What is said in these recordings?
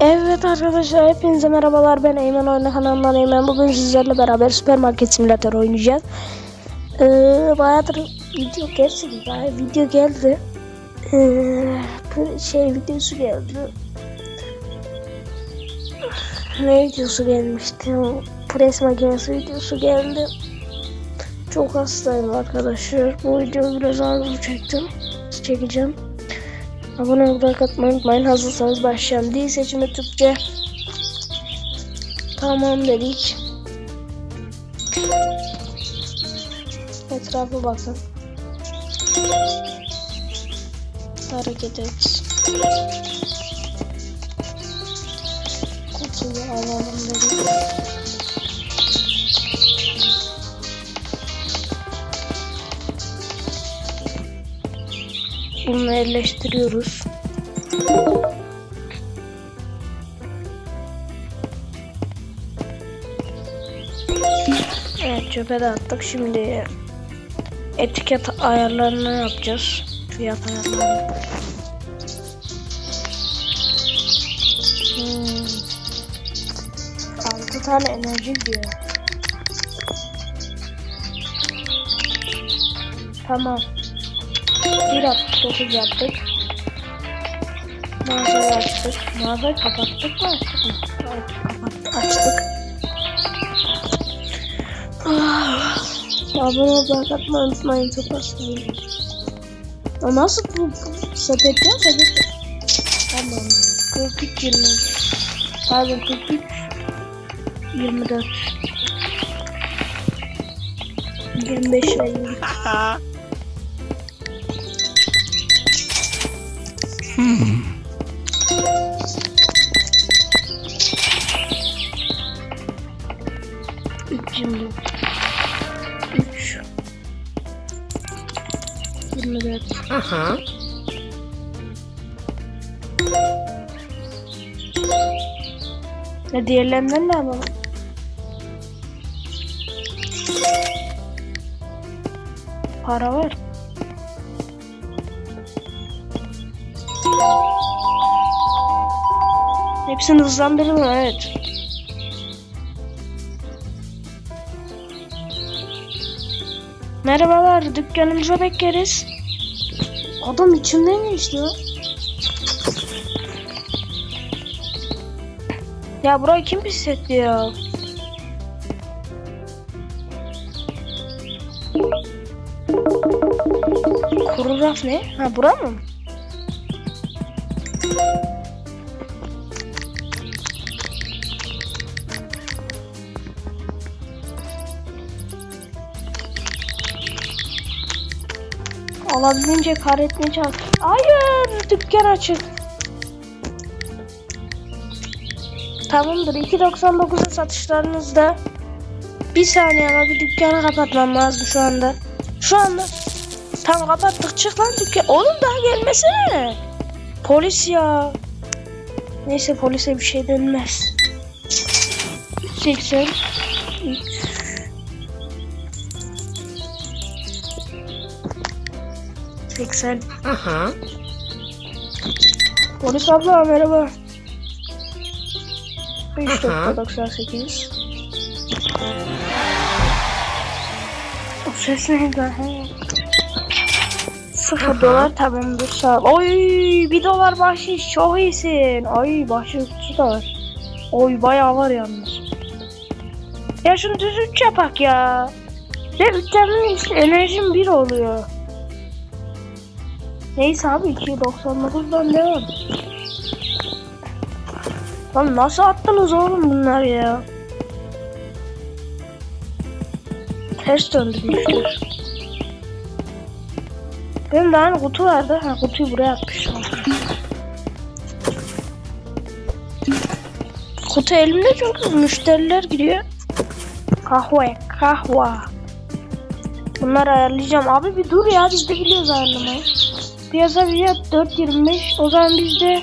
Evet arkadaşlar hepinize merhabalar. Ben Eymen Oyna kanalından Eymen. Bugün sizlerle beraber süpermarket simülatör oynayacağız. Ee, bayağıdır video gerçi bayağı video geldi. Ee, şey videosu geldi. Ne videosu gelmişti? Pres makinesi videosu geldi. Çok hastayım arkadaşlar. Bu videoyu biraz ağır çektim çekeceğim Abone olmayı katmayı unutmayın. Hazırsanız başlayalım. Dil seçimi Türkçe. Tamam dedik. Etrafa bakın. Hareket et. Kutuyu alalım dedik. Bunu yerleştiriyoruz. Evet çöpe de attık. Şimdi etiket ayarlarını yapacağız. Fiyat ayarlarını. Hmm. 6 tane enerji diyor. Tamam. 1.69 yaptık. Mağazayı açtık. Mağazayı kapattık mı açtık mı? Evet kapattık. Açtık. Ah, Abone olmayı atmayı unutmayın. Çok hastayım. O nasıl bu bu sepet ya? Sepet. Tamam. 43 20. Pardon 43 24 25 50 3 Aha. Ya diğerlerinden ne yapalım? Para var. Hepsini hızlandırdım evet. Merhabalar dükkanımıza bekleriz. Adam içimden geçti ya. Ya burayı kim pisletti ya? Kuru raf ne? Ha bura mı? Olabildiğince kar etmeye çalış. Hayır dükkan açık. Tamamdır. 2.99'a satışlarınızda bir saniye ama bir dükkanı kapatmam lazım şu anda. Şu anda. Tam kapattık çık lan dükkan. Oğlum daha gelmesene. Polis ya. Neyse polise bir şey denmez. 80 80 Aha. Polis abla merhaba. Aha. 3.98 O ses neydi? He. Sıfır Aha. dolar tamamdır sağ ol. Oy bir dolar bahşiş çok iyisin. Ay bahşiş kutusu da var. Oy bayağı var yalnız. Ya şunu düz üç yapak ya. Ve üçlerin işte enerjim bir oluyor. Neyse abi 2.99'dan devam. Lan nasıl attınız oğlum bunlar ya? Ters döndürmüşler. Benim daha hani kutu vardı. Ha kutuyu buraya atmışım. Kutu elimde çok müşteriler giriyor. Kahve, kahve. Bunları ayarlayacağım. Abi bir dur ya biz de biliyoruz ayarlamayı. Piyasa fiyat 4.25. O zaman biz de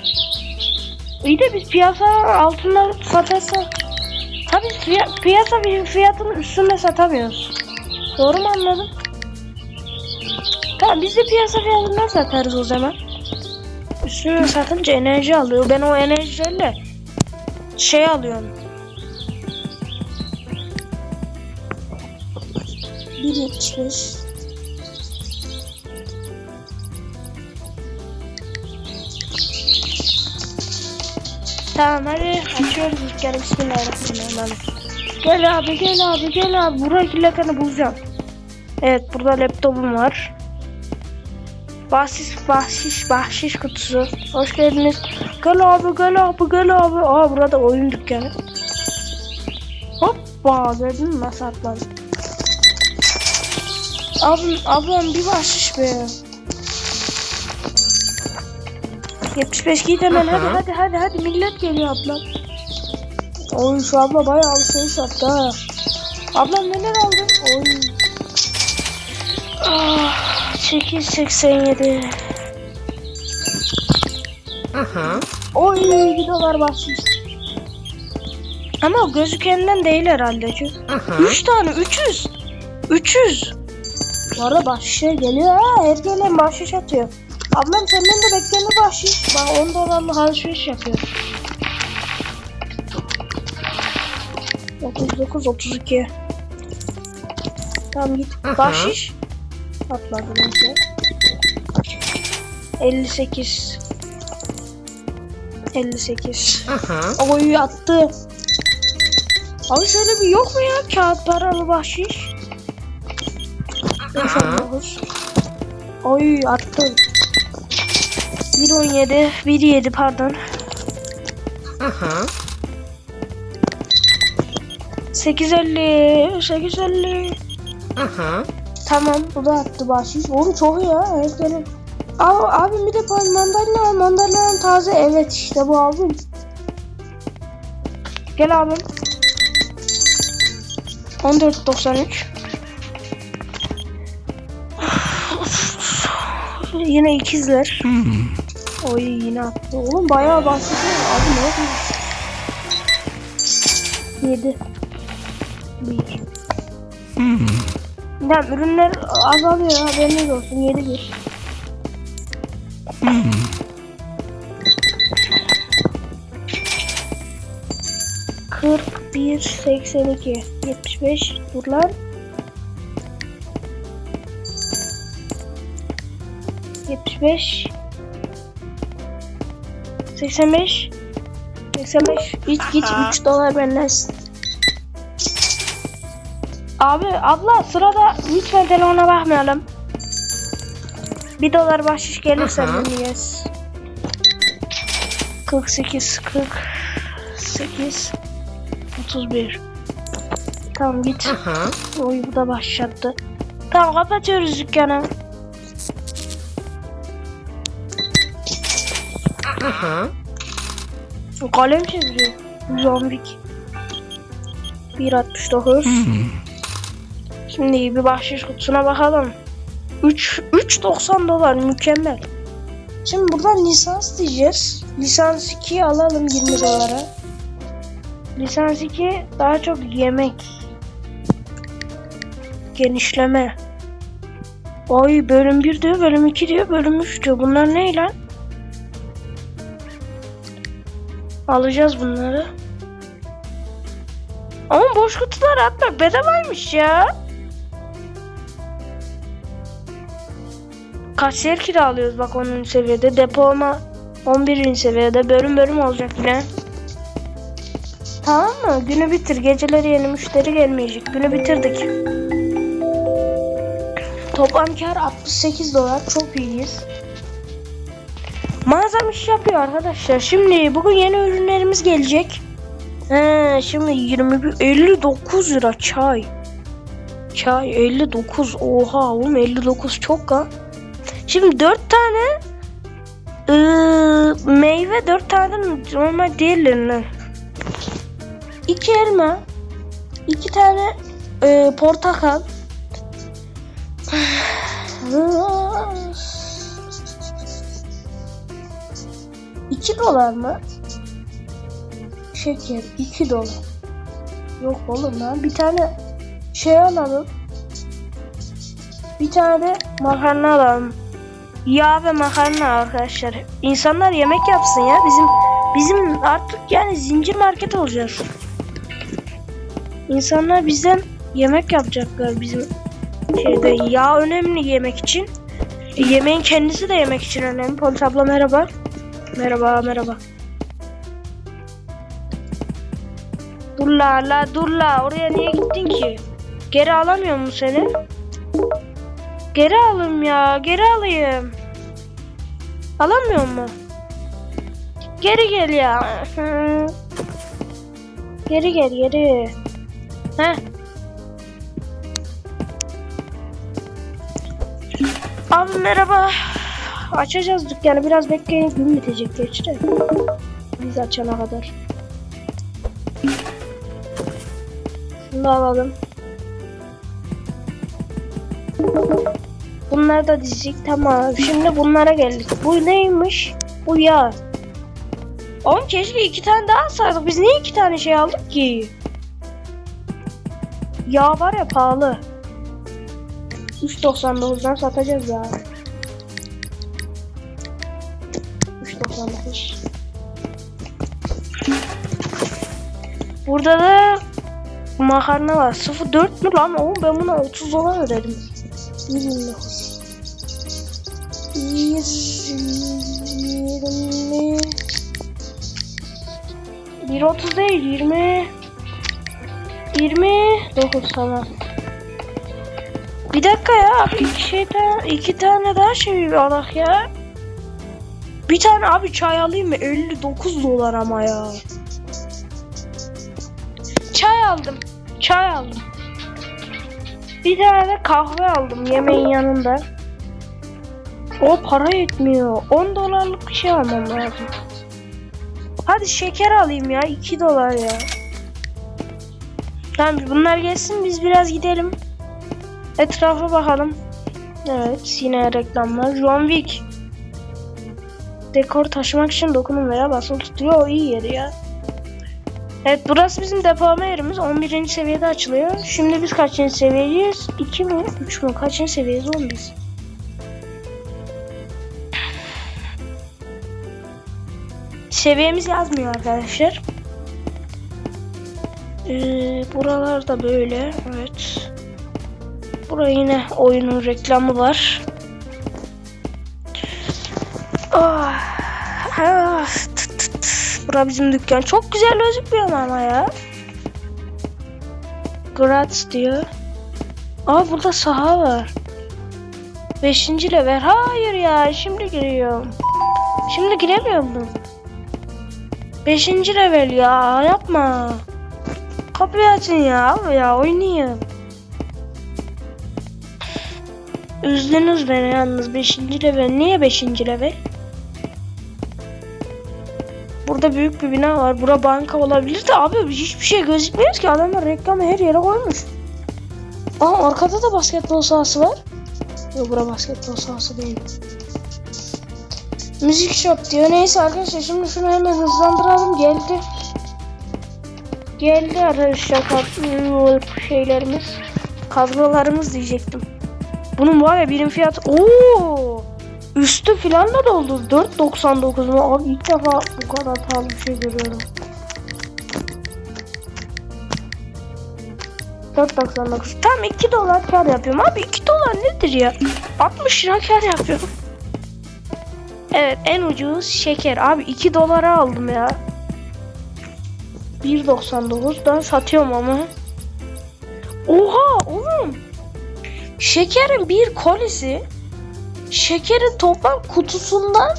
İyi de biz piyasa altında satarsak Tabii fiya- piyasa fi- fiyatının üstünde satamıyoruz. Doğru mu anladım? Tamam biz de piyasa fiyatından satarız o zaman. Üstüne satınca enerji alıyor. Ben o enerjilerle şey alıyorsun. Bir yetmiş Tamam hadi açıyoruz kere bismillahirrahmanirrahim. Gel abi gel abi gel abi buraya killakanı bulacağım. Evet burada laptopum var. Bahşiş bahşiş bahşiş kutusu. Hoş geldiniz. Gel abi gel abi gel abi. Aa burada oyun dükkanı. Hoppa gördün mü nasıl atladım. Abim, ablam bir bahşiş be. 75 git hemen hadi hadi hadi hadi millet geliyor ablam. Oy şu abla bayağı alışveriş yaptı ha. Ablam neler aldın? Oy. Ah, 887. Aha. Oy 1 dolar bahşiş. Ama gözükenden değil herhalde çünkü. Aha. 3 tane 300. 300. Bu arada bahşişe geliyor ha. Her gelen bahşiş atıyor. Ablam senden de bekleme bahşiş. Bak 10 dolarlık alışveriş yapıyor. 39 32. Tamam git. Aha. Bahşiş. Atladı neyse. 58. 58. Aha. Oy attı. Abi şöyle bir yok mu ya kağıt paralı bahşiş? 99. Oy attı. 1.17 1.7 pardon. Aha. 850 850 Aha. Tamam bu da attı bahşiş. Oğlum çok iyi ya. Evet benim. Abi, abim bir de mandalina al. Mandalina taze. Evet işte bu abim. Gel abim. 14.93 Yine ikizler. Oy yine attı. Oğlum bayağı bahsediyor. Abi ne yapıyorsun? 7 1 Tamam ürünler azalıyor haberiniz olsun. 7 1 Kırk bir seksen iki. Yetmiş beş. Dur lan. Yetmiş beş seksen beş seksen beş git git üç dolar benden Abi abla sırada lütfen telefona bakmayalım. Bir dolar bahşiş gelirse dinleyeceğiz. 48 48 31 Tamam git. Oy bu da başlattı. Tamam kapatıyoruz dükkanı. Aha. Kalem çeviriyor. Zombik. 1.69 Şimdi bir bahşiş kutusuna bakalım. 3 3.90 dolar mükemmel. Şimdi buradan lisans diyeceğiz. Lisans 2'yi alalım 20 dolara. Lisans 2 daha çok yemek. Genişleme. Ay bölüm 1 diyor, bölüm 2 diyor, bölüm 3 diyor. Bunlar ne lan? Alacağız bunları. Ama boş kutular atmak bedavaymış ya. Kasiyer kiralıyoruz bak 10. seviyede. Depolama 11. seviyede. Bölüm bölüm olacak yine. Tamam mı? Günü bitir. Geceleri yeni müşteri gelmeyecek. Günü bitirdik. Toplam kar 68 dolar. Çok iyiyiz. Mağazam iş yapıyor arkadaşlar. Şimdi bugün yeni ürünlerimiz gelecek. He, şimdi 21 59 lira çay. Çay 59. Oha oğlum 59 çok ha. Şimdi 4 tane ıı, meyve 4 tane normal diğerlerinden. 2 elma, 2 tane ıı, portakal. 2 dolar mı? Şeker 2 dolar. Yok oğlum lan bir tane şey alalım. Bir tane de makarna alalım. Yağ ve makarna arkadaşlar. İnsanlar yemek yapsın ya. Bizim Bizim artık yani zincir market olacağız. İnsanlar bizden yemek yapacaklar bizim şeyde. Yağ önemli yemek için. Yemeğin kendisi de yemek için önemli. Polis abla merhaba. Merhaba merhaba. Dur la la dur la oraya niye gittin ki? Geri alamıyor mu seni? Geri alayım ya geri alayım. Alamıyor mu? Geri gel ya. Geri gel geri. Heh. Abi merhaba. Açacağız dükkanı. Biraz bekleyin. Gün bitecek geçti. Biz açana kadar. Şunu alalım. Bunları da dizecek. Tamam. Şimdi bunlara geldik. Bu neymiş? Bu yağ. Oğlum keşke iki tane daha alsaydık. Biz niye iki tane şey aldık ki? Yağ var ya pahalı. 3.99'dan satacağız ya. Burada da makarna var. 0.4 mü lan? Oğlum ben buna 30 dolar ödedim. 29. 20 1.30 değil 20 29 tamam. Bir dakika ya iki şeyden iki tane daha şey alak ya. Bir tane abi çay alayım mı? 59 dolar ama ya. Aldım. Çay aldım. Bir tane de kahve aldım yemeğin yanında. O para yetmiyor. 10 dolarlık bir şey almam lazım. Hadi şeker alayım ya. 2 dolar ya. Tamam bunlar gelsin biz biraz gidelim. Etrafa bakalım. Evet yine reklamlar. John Wick. Dekor taşımak için dokunun veya basılı tutuyor. O iyi yeri ya. Evet burası bizim depolama yerimiz. 11. seviyede açılıyor. Şimdi biz kaçıncı seviyeyiz? 2 mi? 3 mü? Kaçıncı seviyeyiz oğlum biz? Seviyemiz yazmıyor arkadaşlar. Ee, buralarda böyle. Evet. Buraya yine oyunun reklamı var. Ah, tıt. Bura bizim dükkan. Çok güzel gözükmüyor ama ya. Graz diyor. Aa burada saha var. Beşinci level. Hayır ya şimdi giriyorum. Şimdi giremiyor mu? Beşinci level ya yapma. Kapıyı açın ya ya oynayayım. Üzdünüz beni yalnız 5. level. Niye 5. level? Burada büyük bir bina var. Bura banka olabilir de abi hiçbir şey gözükmüyor ki. Adamlar reklamı her yere koymuş. Aa arkada da basketbol sahası var. Yok bura basketbol sahası değil. Müzik shop diyor. Neyse arkadaşlar şimdi şunu hemen hızlandıralım. Geldi. Geldi arkadaşlar şeylerimiz. Kablolarımız diyecektim. Bunun var ya birim fiyatı. Oo! Üstü filan da doldu. 4.99 mu? Abi ilk defa bu kadar pahalı bir şey görüyorum. 4.99. Tam 2 dolar kar yapıyorum. Abi 2 dolar nedir ya? 60 lira kar yapıyorum. Evet en ucuz şeker. Abi 2 dolara aldım ya. 1.99 ben satıyorum ama. Oha oğlum. Şekerin bir kolisi şekerin toplam kutusundan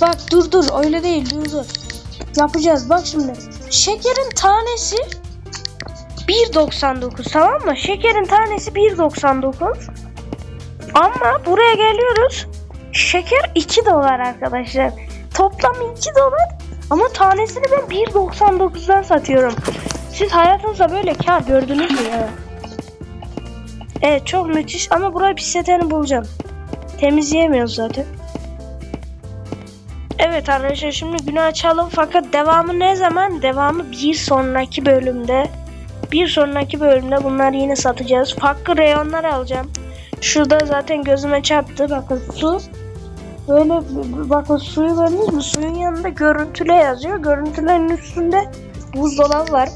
Bak dur dur öyle değil dur dur. Yapacağız bak şimdi. Şekerin tanesi 1.99 tamam mı? Şekerin tanesi 1.99. Ama buraya geliyoruz. Şeker 2 dolar arkadaşlar. Toplam 2 dolar ama tanesini ben 1.99'dan satıyorum. Siz hayatınızda böyle kar gördünüz mü ya? Evet çok müthiş ama buraya pisleteni bulacağım. Temizleyemiyoruz zaten. Evet arkadaşlar şimdi günü açalım fakat devamı ne zaman? Devamı bir sonraki bölümde. Bir sonraki bölümde bunları yine satacağız. Farklı reyonlar alacağım. Şurada zaten gözüme çarptı. Bakın su. Böyle bakın suyu gördünüz mü? Suyun yanında görüntüle yazıyor. Görüntülerin üstünde buzdolabı var.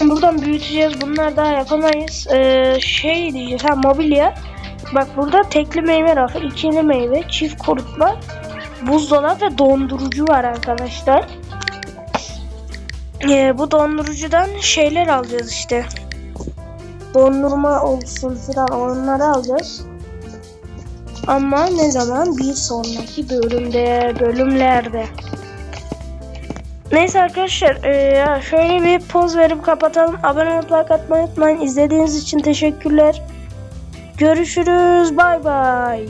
Buradan büyüteceğiz. Bunlar daha yapamayız. Ee, şey diyeceğiz. Ha mobilya. Bak burada tekli meyve rafı, ikili meyve, çift kurutma, buzdolabı ve dondurucu var arkadaşlar. Ee, bu dondurucudan şeyler alacağız işte. Dondurma olsun filan onları alacağız. Ama ne zaman? Bir sonraki bölümde, bölümlerde. Neyse arkadaşlar e, ya şöyle bir poz verip kapatalım. Abone olup like atmayı unutmayın. İzlediğiniz için teşekkürler. Görüşürüz. Bay bay.